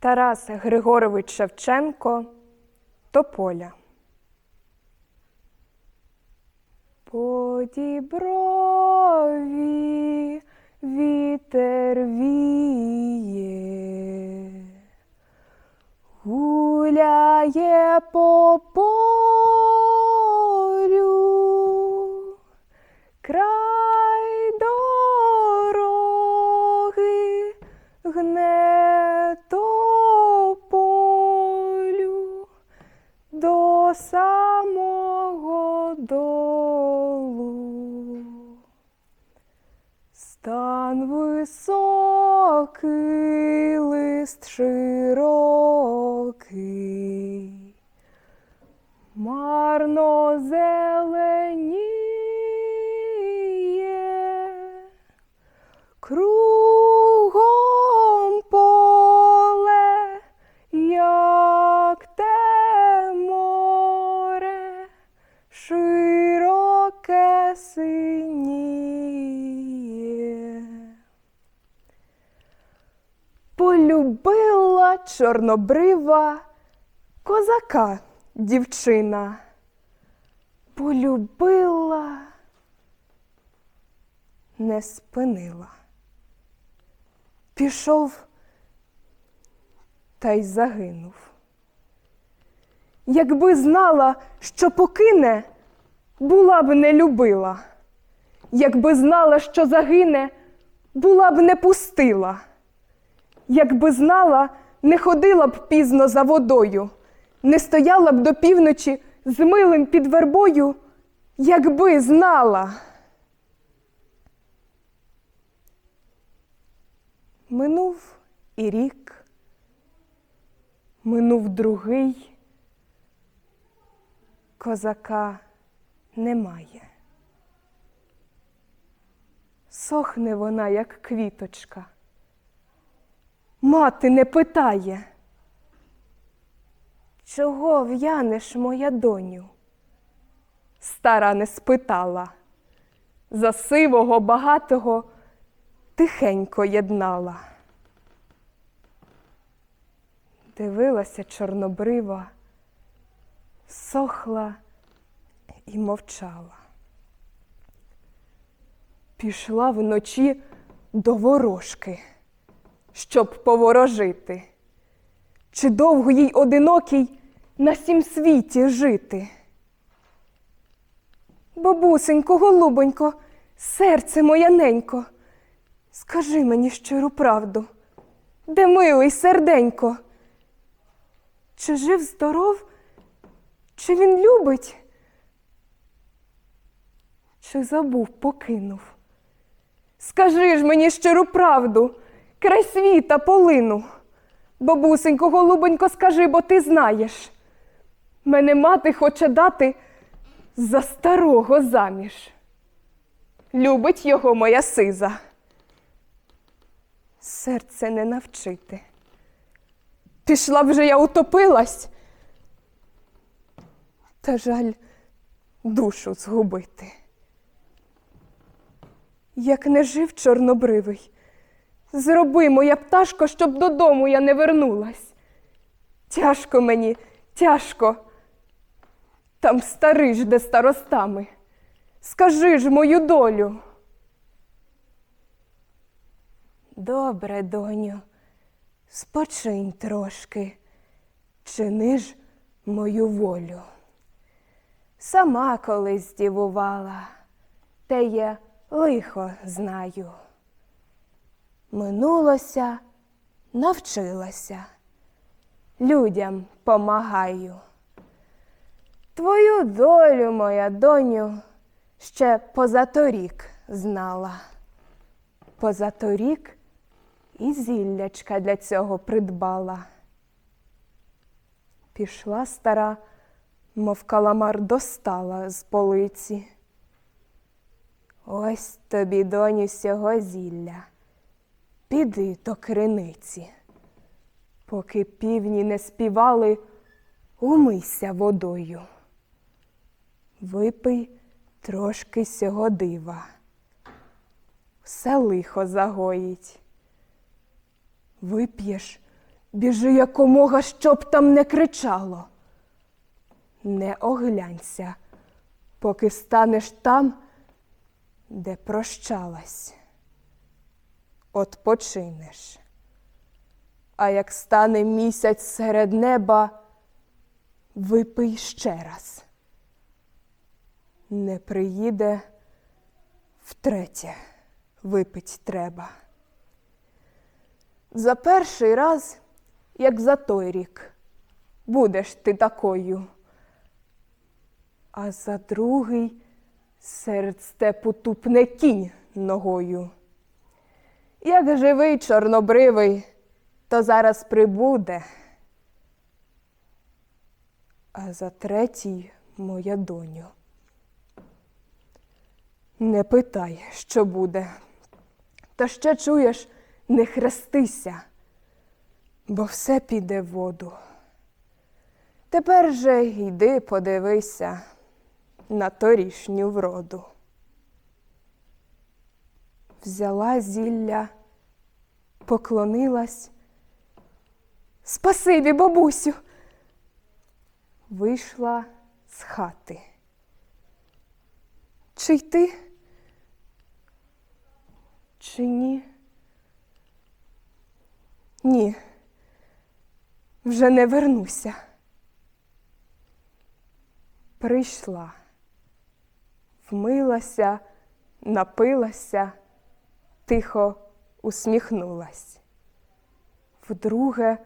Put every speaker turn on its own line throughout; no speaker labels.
Тарас Григорович Шевченко Тополя. По діброві вітер віє, гуляє по полю, край дороги гне тополю до самого долу. Стан високий, лист широкий, марно зеленіє, кругом Полюбила чорнобрива козака дівчина. Полюбила, не спинила. Пішов та й загинув. Якби знала, що покине, була б не любила. Якби знала, що загине, була б не пустила. Якби знала, не ходила б пізно за водою, не стояла б до півночі з милим під вербою, якби знала. Минув і рік, минув другий, козака немає. Сохне вона, як квіточка. Мати не питає. Чого в'янеш, моя доню? Стара не спитала. За сивого багатого тихенько єднала. Дивилася чорнобрива, сохла і мовчала. Пішла вночі до ворожки, щоб поворожити. Чи довго їй одинокій на сім світі жити? Бабусенько, голубонько, серце моє ненько, скажи мені щиру правду, де милий серденько? Чи жив здоров, чи він любить, чи забув, покинув? Скажи ж мені щиру правду, край світа полину. Бабусенько, голубонько, скажи, бо ти знаєш. Мене мати хоче дати за старого заміж. Любить його моя сиза. Серце не навчити. Пішла вже я утопилась, та жаль душу згубити. Як не жив чорнобривий, зроби, моя пташко, щоб додому я не вернулась. Тяжко мені, тяжко. Там старий жде старостами. Скажи ж мою долю. Добре, доню, спочинь трошки, чини ж мою волю. Сама колись здивувала, те я лихо знаю. Минулося, навчилася, людям помагаю. Твою долю, моя доню, ще позаторік знала. Позаторік і зіллячка для цього придбала. Пішла стара, мов каламар достала з полиці. Ось тобі, доню, сього зілля, піди до криниці. Поки півні не співали, умийся водою. Випий трошки сього дива, все лихо загоїть. Вип'єш Біжи якомога, щоб там не кричало. Не оглянься, поки станеш там, де прощалась. Отпочинеш. А як стане місяць серед неба, випий ще раз. Не приїде втретє, випить треба. За перший раз, як за той рік, будеш ти такою. А за другий серед степу тупне кінь ногою. Як живий чорнобривий, то зараз прибуде. А за третій моя доню. Не питай, що буде. Та ще чуєш, не хрестися, бо все піде в воду. Тепер же йди подивися на торішню вроду. Взяла зілля, поклонилась. Спасибі, бабусю. Вийшла з хати. Чи йти? Чи ні? Ні, вже не вернуся. Прийшла, вмилася, напилася, тихо усміхнулась. Вдруге,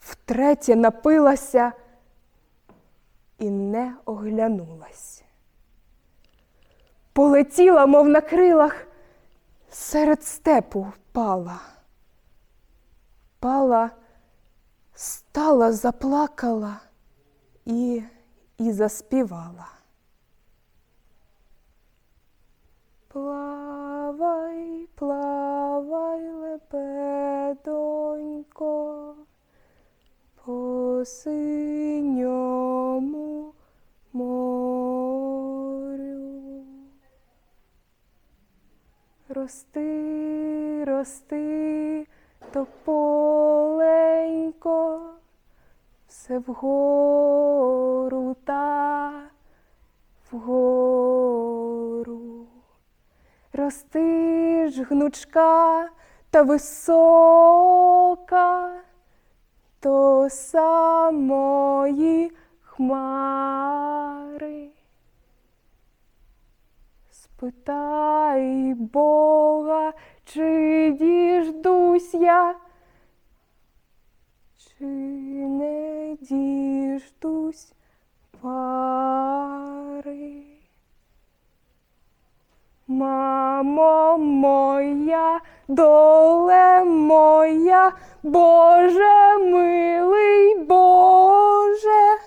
втретє напилася і не оглянулась. Полетіла, мов на крилах, серед степу впала. Пала, стала, заплакала і, і заспівала. Синьому морю. Рости, рости, тополенько, все вгору та вгору. Рости ж гнучка та висока, до самої хмари. Спитай Бога, чи діждусь я, чи не діждусь пари. Мамо моя, доле моя, Боже милий Боже.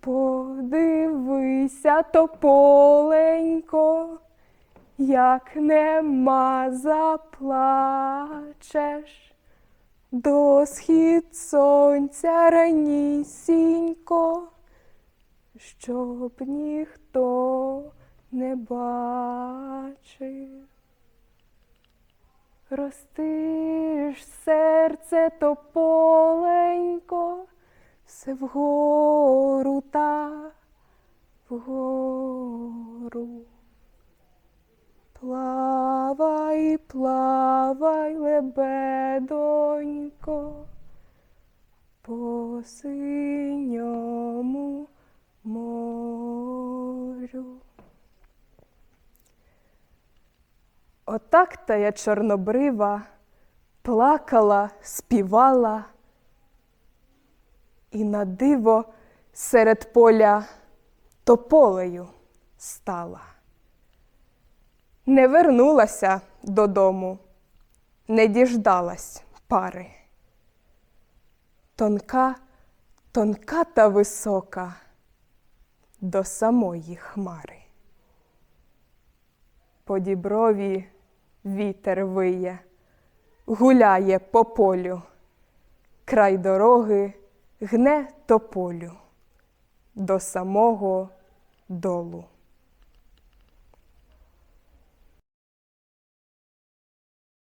Подивися, тополенько, як нема заплачеш, до схід сонця ранісінько, щоб ніхто не бачив. Ростиш серце тополенько, все вгору та вгору. Плавай, плавай, лебедонько, по синьому морю. Отак та я чорнобрива плакала, співала, і на диво серед поля тополею стала. Не вернулася додому, не діждалась пари. Тонка, тонка та висока до самої хмари. По діброві вітер виє, гуляє по полю, край дороги гне тополю до самого долу.